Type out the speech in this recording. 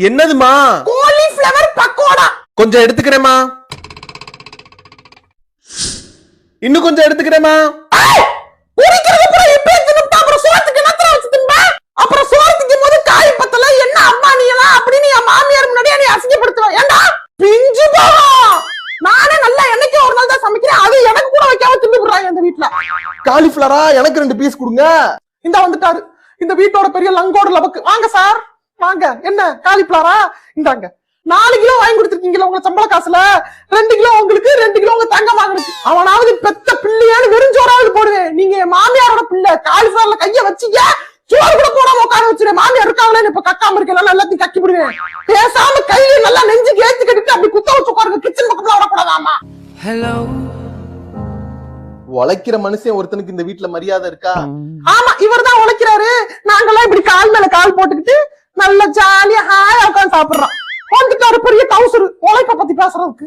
என்னதுமா? காலிஃபிளவர் பக்கோடா. கொஞ்சம் எடுத்துக்கிறேமா இன்னும் கொஞ்சம் எடுத்துக்கிறேமா ஏய், உரிக்கிறது அப்புறம் இப்ப தின்னுட்டா அப்புறம் சோத்துக்கு என்னத்துல வச்சு தின்பா? அப்புறம் சோத்துக்கு போது காய் பத்தல என்ன அம்மா நீ எல்லாம்? அப்படின்னு என் மாமியார் முன்னாடியே நீ அசிங்கப்படுத்துவ. ஏண்டா பிஞ்சு போவோம் நானே நல்லா என்னைக்கு ஒரு நாள் தான் சமைக்கிறேன். அது எனக்கு கூட வைக்காம தின்னு போடுறாங்க இந்த வீட்டுல காலிஃபிளவரா எனக்கு ரெண்டு பீஸ் கொடுங்க. இந்த வந்துட்டாரு. இந்த வீட்டோட பெரிய லங்கோட லபக்கு வாங்க சார். வாங்க என்ன? காலிஃபிளவரா? இந்தாங்க. நாலு கிலோ வாங்கி கொடுத்துருக்கீங்களா உங்க சம்பள காசுல? ரெண்டு கிலோ உங்களுக்கு ரெண்டு கிலோ உங்க தங்க வாங்கினுக்கு அவனாவது பெத்த பிள்ளையான்னு வெறுஞ்சோறாவது போடுவேன். நீங்க மாமியாரோட பிள்ளை காலிஃபிளவர்ல கைய வச்சீங்க சோறு கூட போடாம உட்கார வச்சிருவேன் மாமியார் இருக்காங்களே இப்ப கக்காம இருக்கல எல்லாத்தையும் கக்கி விடுவேன் பேசாம கையில நல்லா நெஞ்சுக்கு ஏத்தி கட்டிட்டு அப்படி குத்த வச்சு உட்காருங்க. கிச்சன் பக்கத்துல வரக்கூடாதாமா Hello. உழைக்கிற மனுஷன் ஒருத்தனுக்கு இந்த வீட்ல மரியாதை இருக்கா? ஆமா இவர் தான் உழைக்கிறாரு. நல்ல ஜாலியா ஹாயா உட்காந்து சாப்பிடுறோம் வந்துட்டாரு பெரிய டவுசர் உழைப்ப பத்தி பேசுறதுக்கு.